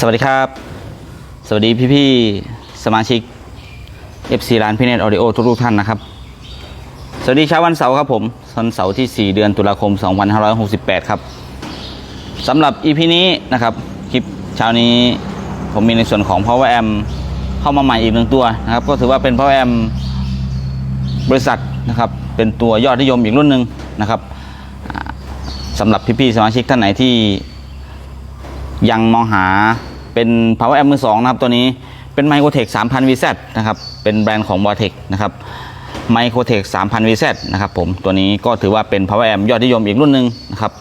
สวัสดีครับ สวัสดีพี่ๆสมาชิก FC ร้านพี่เนตออดิโอทุกๆท่านนะครับ สวัสดีเช้าวันเสาร์ครับผมวันเสาร์ที่ 4 เดือนตุลาคม 2568 ครับสำหรับ EP นี้นะครับ คลิปเช้านี้ผมมีในส่วนของ Power Amp เข้ามาใหม่อีกหนึ่งตัวนะครับ ก็ถือว่าเป็น Power Amp บริษัทนะครับ เป็นตัวยอดนิยมอีกรุ่นหนึ่งนะครับสำหรับพี่ๆสมาชิกท่านไหนที่ยังมองหา เป็น power amp มือสองนะครับตัวนี้เป็น m i c r o t e c 3000 VZ นะครับเป็นแบรนด์ของ v o t e x นะครับ m i c r o t e c 3000 VZ นะครับผมตัวนี้ก็ถือว่าเป็น power amp ยอดนิยมอีกรุ่นหนึ่งนะครับ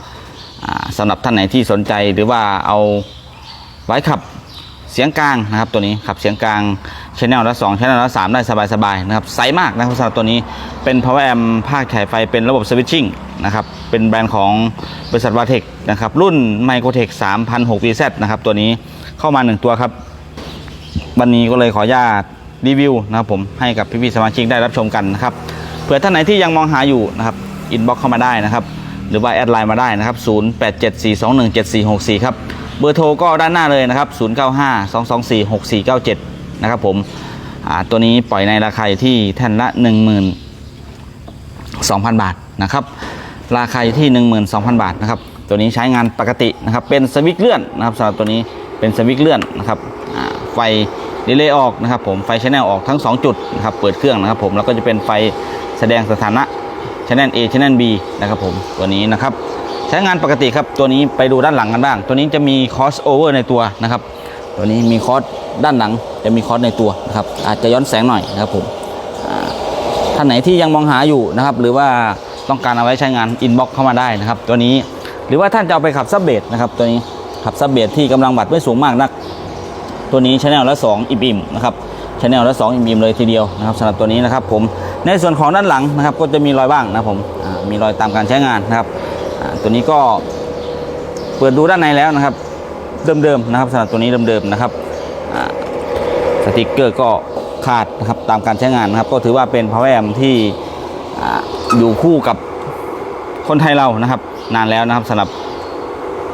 สำหรับท่านไหนที่สนใจหรือว่าเอาไว้ขับเสียงกลางนะครับตัวนี้ขับเสียงกลาง ชแนลละ2ชแนลละ3ได้สบายๆนะครับใสมากนะครับสำหรับตัวนี้เป็น power amp ภาคฉายไฟเป็นระบบ switching นะครับเป็นแบรนด์ของบริษัทวาเทคนะครับรุ่น Microtech 3006 VZ นะครับตัวนี้เข้ามา 1 ตัวครับ วันนี้ก็เลยขออนุญาตรีวิวนะครับผมให้กับพี่ๆสมาชิกได้รับชมกันนะครับเผื่อท่านไหนที่ยังมองหาอยู่นะครับอินบ็อกเข้ามาได้นะครับหรือว่าแอดไลน์มาได้นะครับ0874217464ครับเบอร์โทรก็ด้านหน้าเลยนะครับ 0952246497 นะครับผมตัวนี้ปล่อยในราคาอยู่ที่แท่นละ 12,000 บาทนะครับ ราคาอยู่ที่ 12,000 บาทนะครับ ตัวนี้ใช้งานปกตินะครับ เป็นสวิตช์เลื่อนนะครับสำหรับตัวนี้เป็นสวิตช์เลื่อนนะครับไฟรีเลย์ออกนะครับ ผมไฟชแนลออกทั้ง 2 จุดนะครับ เปิดเครื่องนะครับ ผมแล้วก็จะเป็นไฟแสดงสถานะชแนล A ชแนล B นะครับผมตัวนี้นะครับ ใช้งานปกติครับตัวนี้ไปดูด้านหลังกันบ้าง ตัวนี้จะมีคอสโอเวอร์ในตัวนะครับ ตัวนี้มีคอสด้านหลังจะมีคอสในตัวนะครับ อาจจะย้อนแสงหน่อยนะครับผมท่านไหนที่ยังมองหาอยู่นะครับ หรือว่าต้องการเอาไว้ใช้งานอินบ็อกเข้ามาได้นะครับ ตัวนี้หรือว่าท่านจะเอาไปขับซับเบสนะครับ ตัวนี้ขับซับเบสที่กำลังบัตรไม่สูงมากนัก ตัวนี้ชแนลละ2อิ่มๆนะครับชแนลละ2อิ่มๆเลยทีเดียวนะครับสำหรับตัวนี้นะครับ ผมในส่วนของด้านหลังนะครับ ก็จะมีรอยบ้างนะครับผมมีรอยตามการใช้งานนะครับตัวนี้ก็เปิดดูด้านในแล้วนะครับ เดิมๆนะครับสำหรับตัวนี้เดิมๆนะครับสติกเกอร์ก็ขาดนะครับตามการใช้งานนะครับ ก็ถือว่าเป็น power amp ที่อยู่คู่กับคนไทยเรานะครับ นานแล้วนะครับสำหรับ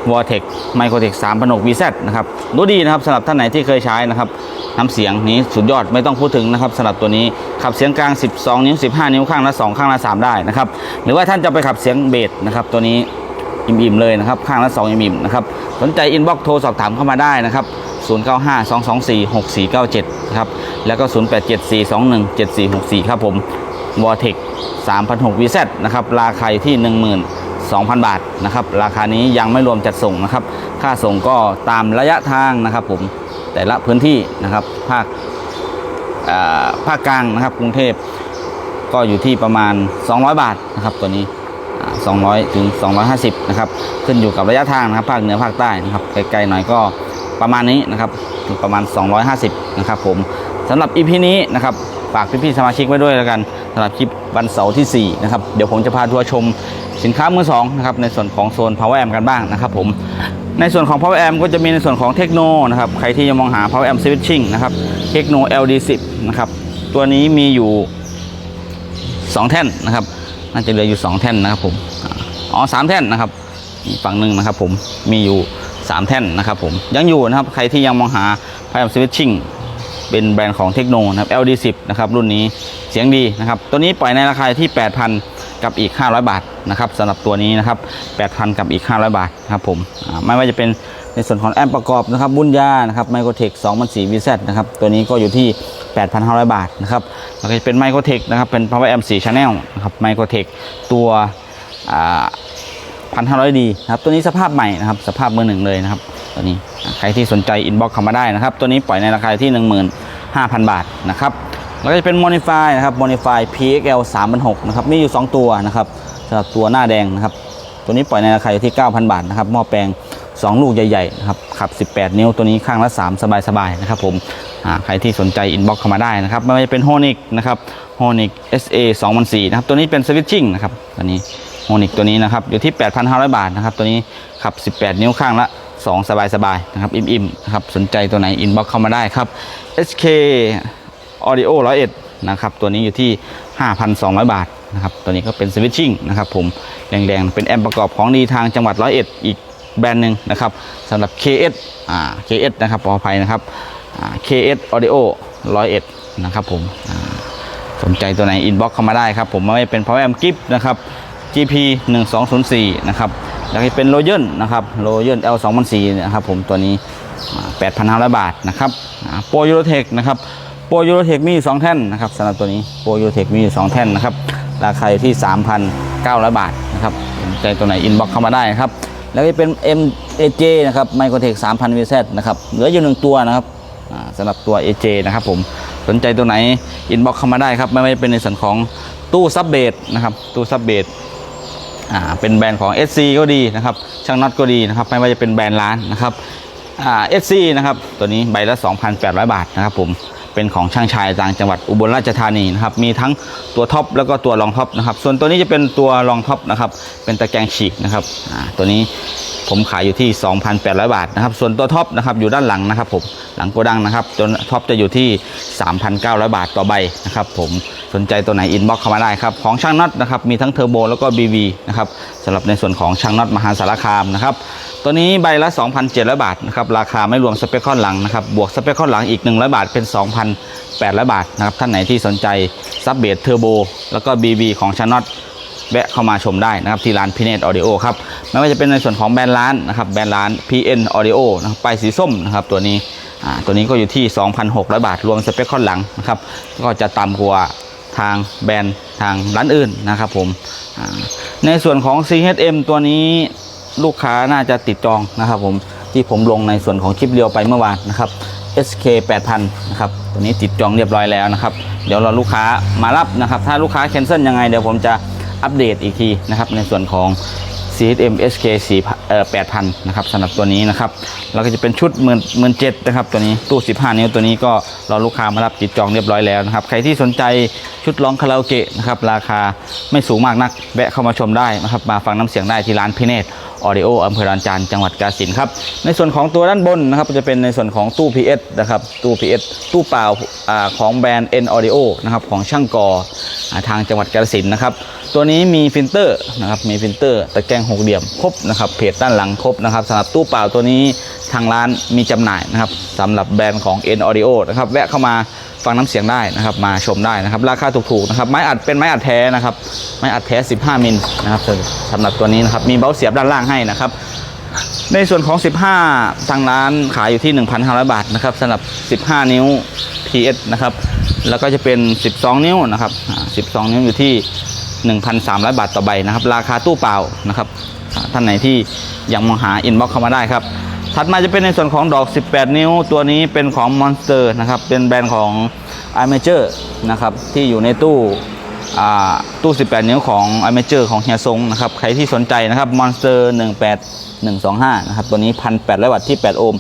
Vortex Microtech 3,600 VZ นะครับดูดีนะครับสำหรับท่านไหนที่เคยใช้นะครับน้ำเสียงนี้สุดยอดไม่ต้องพูดถึงนะครับสำหรับตัวนี้ขับเสียงกลาง 12 นิ้ว 15 นิ้วข้างละ 2 ข้างละ 3 ได้นะครับหรือว่าท่านจะไปขับเสียงเบสนะครับตัวนี้อิ่มๆเลยนะครับข้างละ 2 อิ่มๆนะครับ สนใจอินบ็อกโทรสอบถามเข้ามาได้นะครับ 0952246497 ครับ แล้วก็ 0874217464 ครับผม v o r t e x 3,600 VZ นะครับ ราคาอยู่ที่ 12,000 บาทนะครับ ราคานี้ยังไม่รวมจัดส่งนะครับ ค่าส่งก็ตามระยะทางนะครับผม แต่ละพื้นที่นะครับ ภาคภาคกลางนะครับ กรุงเทพก็อยู่ที่ประมาณ 200 บาทนะครับตัวนี้ 200 ถึง 250 นะครับ ขึ้นอยู่กับระยะทางนะครับ ภาคเหนือภาคใต้นะครับไกลๆหน่อยก็ประมาณนี้นะครับถึงประมาณ 250 นะครับผมสำหรับ EP นี้นะครับฝากพี่ๆสมาชิกไว้ด้วยแล้วกันสำหรับคลิปวันเสาร์ที่ 4 นะครับ เดี๋ยวผมจะพาทัวร์ชมสินค้ามือสองนะครับในส่วนของโซน Power Amp กันบ้างนะครับผมในส่วนของ Power Amp ก็จะมีในส่วนของเทคโนนะครับใครที่ยังมองหา Power Amp Switching นะครับเทคโน LD10 นะครับตัวนี้มีอยู่สองแท่นนะครับ น่าจะเหลืออยู่สองแท่นนะครับผมอ๋อสามแท่นนะครับฝั่งหนึ่งนะครับผมมีอยู่สามแท่นนะครับผมยังอยู่นะครับใครที่ยังมองหาพายามสวิตชิ่งเป็นแบรนด์ของเทคโนนะครับ LD10 นะครับรุ่นนี้เสียงดีนะครับ ตัวนี้ปล่อยในราคาที่ 8,000 กับอีก 500 บาทนะครับสำหรับตัวนี้นะครับ 8,000 กับอีก 500 บาทนะครับผมไม่ว่าจะเป็นในส่วนของแอมป์ประกอบนะครับบุญญานะครับไมโครเทค2004 VZ นะครับตัวนี้ก็อยู่ที่ 8,500 บาทนะครับแล้วก็จะเป็นไมโครเทคนะครับเป็น Power Amp 4 Channel นะครับไมโครเทคตัวอ่า1,500ดีนะครับตัวนี้สภาพใหม่นะครับสภาพมือหนึ่งเลยนะครับตัวนี้ใครที่สนใจอินบ็อกเข้ามาได้นะครับ ตัวนี้ปล่อยในราคาที่ 15,000 บาทนะครับแล้วก็จะเป็น Modify นะครับ Modify PXL 3,600นะครับมีอยู่ 2 ตัวนะครับสำหรับตัวหน้าแดงนะครับตัวนี้ปล่อยในราคาอยู่ที่ 9,000 บาทนะครับหม้อแปลง 2 ลูกใหญ่ๆนะครับขับ 18 นิ้วตัวนี้ข้างละ 3 สบายๆนะครับผม ใครที่สนใจอินบ็อกเข้ามาได้นะครับไม่ว่าจะเป็น h o n i c นะครับ h o n i c SA 2 0 0นะครับตัวนี้เป็นสวิตชิ่งนะครับตัวนี้โฮนิกตัวนี้นะครับอยู่ที่ 8,500 บาทนะครับตัวนี้ขับ 18 นิ้วข้างละ 2 สบายๆนะครับอิ่มๆนะครับสนใจตัวไหนอินบ็อกเข้ามาได้ครับ SK Audio 101นะครับตัวนี้อยู่ที่ 5,200 บาทนะครับตัวนี้ก็เป็นสวิตชิ่งนะครับผมแดงๆ เป็นแอมป์ประกอบของดีทางจังหวัดร้อยเอ็ดอีกแบรนด์หนึ่งนะครับสำหรับ KS อ่า KS นะครับขออภัยนะครับ KS Audio 101 นะครับผมสนใจตัวไหนอินบ็อกเข้ามาได้ครับผมไม่เป็น Power Amp Gift นะครับ GP 1204นะครับแล้วก็เป็นโรเยนนะครับโรเยน L 2004นะครับผมตัวนี้อ่า8,500 บาทนะครับโปรยูโรเทคนะครับโปรยูโรเทคมีอยู่สองแท่นนะครับสำหรับตัวนี้โปรยูโรเทคมีอยู่สองแท่นนะครับราคาอยู่ที่ 3,900 บาทนะครับสนใจตัวไหนอินบ็อกเข้ามาได้ครับแล้วก็เป็น MAJ นะครับไมโครเทค3,000 VZ นะครับเหลืออยู่หนึ่งตัวนะครับ สำหรับตัว AJ นะครับผมสนใจตัวไหนอินบ็อกเข้ามาได้ครับ ไม่ว่าจะเป็นในส่วนของตู้ซับเบสนะครับตู้ซับเบสอ่าเป็นแบรนด์ของ SC ก็ดีนะครับช่างน็อตก็ดีนะครับไม่ว่าจะเป็นแบรนด์ร้านนะครับอ่า SC นะครับตัวนี้ใบละ 2,800 บาทนะครับผม เป็นของช่างชายต่างจังหวัดอุบลราชธานีนะครับมีทั้งตัวท็อปแล้วก็ตัวรองท็อปนะครับส่วนตัวนี้จะเป็นตัวรองท็อปนะครับเป็นตะแกรงฉีกนะครับตัวนี้ผมขายอยู่ที่ 2,800 บาทนะครับ ส่วนตัวท็อปนะครับอยู่ด้านหลังนะครับผมหลังโกดังนะครับตัวท็อปจะอยู่ที่ 3,900 บาทต่อใบนะครับผมสนใจตัวไหนอินบ็อกเข้ามาได้ครับของช่างน็อตนะครับมีทั้งเทอร์โบแล้วก็ BV นะครับสำหรับในส่วนของช่างน็อตมหาสารคามนะครับตัวนี้ใบละ 2,700 บาทนะครับราคาไม่รวมสเปคข้อนหลังนะครับบวกสเปคข้อนหลังอีก 100 บาทเป็น2,800 บาทนะครับท่านไหนที่สนใจซับเบสเทอร์โบแล้วก็ BV ของชานอตแวะเข้ามาชมได้นะครับที่ร้านพีเนตออดิโอครับไม่ว่าจะเป็นในส่วนของแบรนด์ร้านนะครับแบรนด์ร้าน PN Audio นะครับป้ายสีส้มนะครับตัวนี้ตัวนี้ก็อยู่ที่ 2,600 บาท รวมสเปคค่อนหลังนะครับก็จะต่ำกว่าทางแบรนด์ทางร้านอื่นนะครับผมในส่วนของ CHM ตัวนี้ลูกค้าน่าจะติดจองนะครับผมที่ผมลงในส่วนของคลิปเรียวไปเมื่อวานนะครับ SK 8000นะครับตัวนี้ติดจองเรียบร้อยแล้วนะครับ เดี๋ยวรอลูกค้ามารับนะครับ ถ้าลูกค้าแคนเซิลยังไงเดี๋ยวผมจะอัปเดตอีกทีนะครับในส่วนของ CHM SK 4เอ่อ8,000นะครับสำหรับตัวนี้นะครับแล้วก็จะเป็นชุด1 1 0 0 0นเจ็ดนะครับตัวนี้ตู้ 15 นิ้วตัวนี้ก็รอลูกค้ามารับติดจองเรียบร้อยแล้วนะครับใครที่สนใจชุดร้องคาราโอเกะนะครับราคาไม่สูงมากนักแวะเข้ามาชมได้นะครับมาฟังน้ำเสียงได้ที่ร้านพิเนตออดิโออำเภอดอนจานจังหวัดกาฬสินครับในส่วนของตัวด้านบนนะครับจะเป็นในส่วนของตู้ PS นะครับตู้ PS ตู้เปล่าอของแบรนด์ N Audio นะครับของช่างกออทางจังหวัดกาฬสินนะครับ ตัวนี้มีฟิลเตอร์นะครับมีฟิลเตอร์ตะแกรงหกเหลี่ยมครบนะครับเพจด้านหลังครบนะครับสำหรับตู้เปล่าตัวนี้ทางร้านมีจำหน่ายนะครับสำหรับแบรนด์ของ N Audio นะครับแวะเข้ามาฟังน้ำเสียงได้นะครับ มาชมได้นะครับ ราคาถูกๆนะครับไม้อัดเป็นไม้อัดแท้นะครับไม้อัดแท้ 15 มิลนะครับสำหรับตัวนี้นะครับมีเบ้าเสียบด้านล่างให้นะครับในส่วนของ 15 ทางร้านขายอยู่ที่ 1,500 บาทนะครับสำหรับ 15 นิ้ว PS นะครับ แล้วก็จะเป็น 12 นิ้วนะครับ 12 นิ้วอยู่ที่ 1,300 บาทต่อใบนะครับ ราคาตู้เปล่านะครับ ท่านไหนที่ยังมองหาอินบ็อกเข้ามาได้ครับ ถัดมาจะเป็นในส่วนของดอก 18 นิ้ว ตัวนี้เป็นของ Monster นะครับ เป็นแบรนด์ของ i m a g e r นะครับ ที่อยู่ในตู้ตู้ 18 นิ้วของ i m a g e r ของเฮียซงนะครับ ใครที่สนใจนะครับ Monster 18125 นะครับ ตัวนี้ 1,800 วัตต์ที่ 8 โอห์ม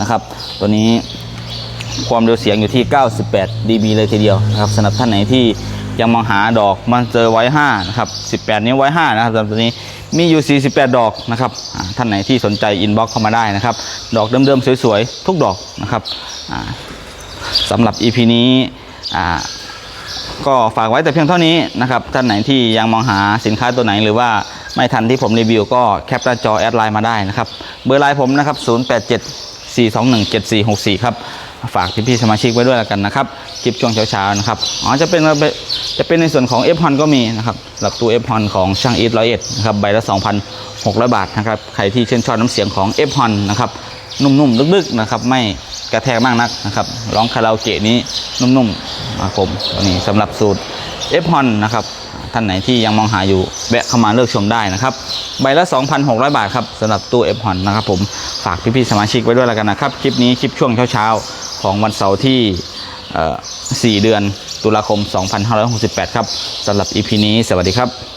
นะครับ ตัวนี้ความเร็วเสียงอยู่ที่ 98 dB เลยทีเดียวนะครับสำหรับท่านไหนที่ ยังมองหาดอก Monster ไว้5นะครับ18 นิ้วไว้5นะครับสำหรับตัวนี้มีอยู่ 48 ดอกนะครับท่านไหนที่สนใจอินบ็อกเข้ามาได้นะครับ ดอกเดิมๆสวยๆ ทุกดอกนะครับสำหรับ EP นี้ก็ฝากไว้แต่เพียงเท่านี้นะครับท่านไหนที่ยังมองหาสินค้าตัวไหนหรือว่าไม่ทันที่ผมรีวิวก็แคปหน้าจอแอดไลน์มาได้นะครับ เบอร์ไลน์ผมนะครับ 087 421 7464 ครับ ฝากพี่ๆสมาชิกไว้ด้วยแล้วกันนะครับ คลิปช่วงเช้าๆนะครับ อ๋อ จะเป็น จะเป็นในส่วนของ f อ o n ก็มีนะครับหลับตู้ f อ o n ของช่างอีทร้อยเอ็ดนะครับใบละ 2,600 บาทนะครับใครที่ชื่นชอบน้ำเสียงของ f อ o n นะครับนุ่มๆลึกๆนะครับไม่กระแทกมากนักนะครับร้องคาราโอเกะนี้นุ่มๆนะครับผมตัวนี้สำหรับสูตร f อ o n นะครับท่านไหนที่ยังมองหาอยู่แวะเข้ามาเลือกชมได้นะครับใบละ 2,600 บาทครับสำหรับตู้ f อ o n นะครับผมฝากพี่ๆสมาชิกไว้ด้วยแล้วกันนะครับคลิปนี้คลิปช่วงเช้าๆของวันเสาร์ที่เอ่อ4เดือน ตุลาคม 2568 ครับสำหรับ EP นี้ สวัสดีครับ